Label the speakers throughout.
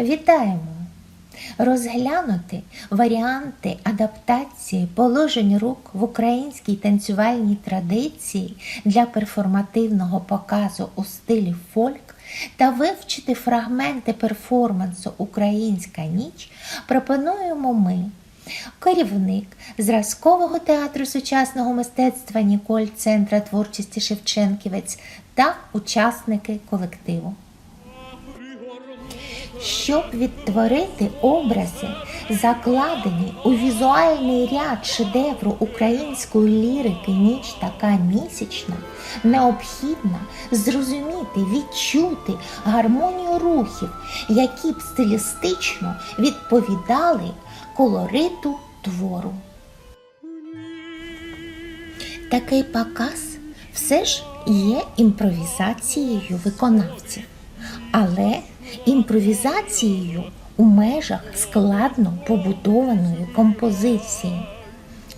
Speaker 1: Вітаємо! Розглянути варіанти адаптації положень рук в українській танцювальній традиції для перформативного показу у стилі фольк та вивчити фрагменти перформансу Українська ніч пропонуємо ми. Керівник зразкового театру сучасного мистецтва Ніколь Центра творчості Шевченківець та учасники колективу. Щоб відтворити образи, закладені у візуальний ряд шедевру української лірики Ніч така місячна, необхідно зрозуміти, відчути гармонію рухів, які б стилістично відповідали колориту твору. Такий показ все ж є імпровізацією виконавців, але імпровізацією у межах складно побудованої композиції,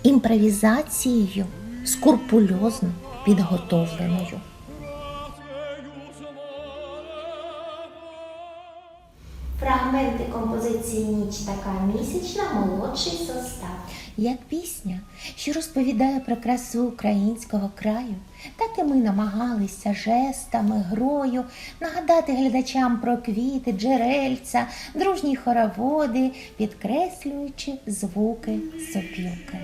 Speaker 1: імпровізацією скурпульозно підготовленою. Фрагменти композиції Ніч така місячна, молодший состав. Як пісня, що розповідає про красу українського краю, так і ми намагалися жестами, грою нагадати глядачам про квіти, джерельця, дружні хороводи, підкреслюючи звуки сопілки.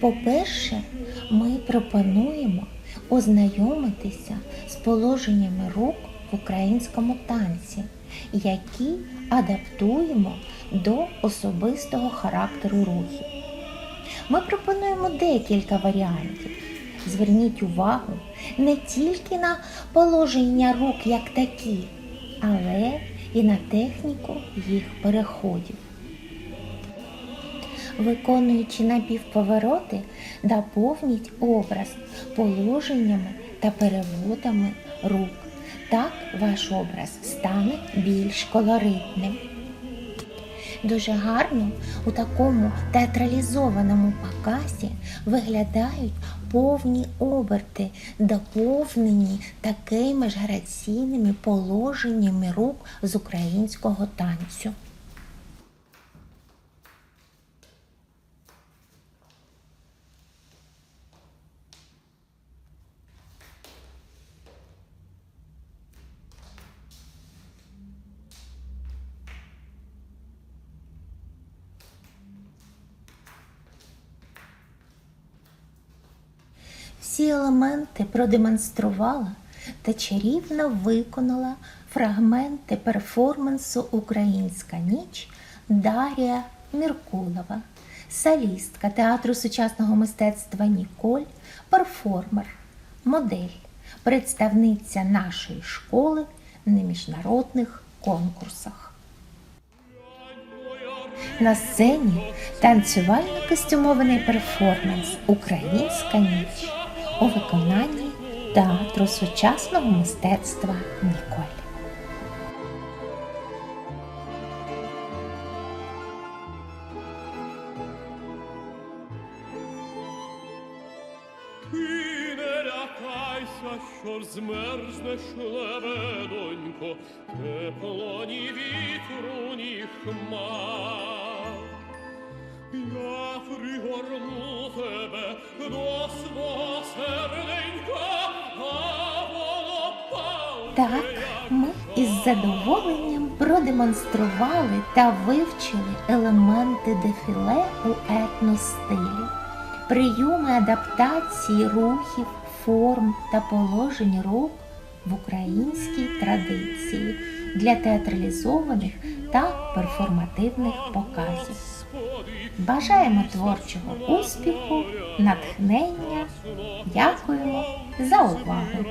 Speaker 1: По-перше, ми пропонуємо ознайомитися з положеннями рук в українському танці, які адаптуємо до особистого характеру рухів. Ми пропонуємо декілька варіантів. Зверніть увагу не тільки на положення рук як такі, але і на техніку їх переходів. Виконуючи напівповороти, доповніть образ положеннями та переводами рук. Так ваш образ стане більш колоритним. Дуже гарно у такому театралізованому показі виглядають повні оберти, доповнені такими ж граційними положеннями рук з українського танцю. Всі елементи продемонструвала та чарівно виконала фрагменти перформансу Українська ніч Дар'я Міркулова, солістка театру сучасного мистецтва Ніколь, перформер, модель, представниця нашої школи на міжнародних конкурсах. На сцені танцювально-костюмований перформанс Українська ніч у виконанні театру сучасного мистецтва Ніколь.
Speaker 2: Що змерзнеш, лебедонько, тепло ні вітру, ні хмар. Я пригорну тебе до свого серденька, а воно палке,
Speaker 1: Так, ми із задоволенням продемонстрували та вивчили елементи дефіле у етностилі, прийоми адаптації рухів, форм та положень рук в українській традиції для театралізованих та перформативних показів. Бажаємо творчого успіху, натхнення. Дякуємо за увагу!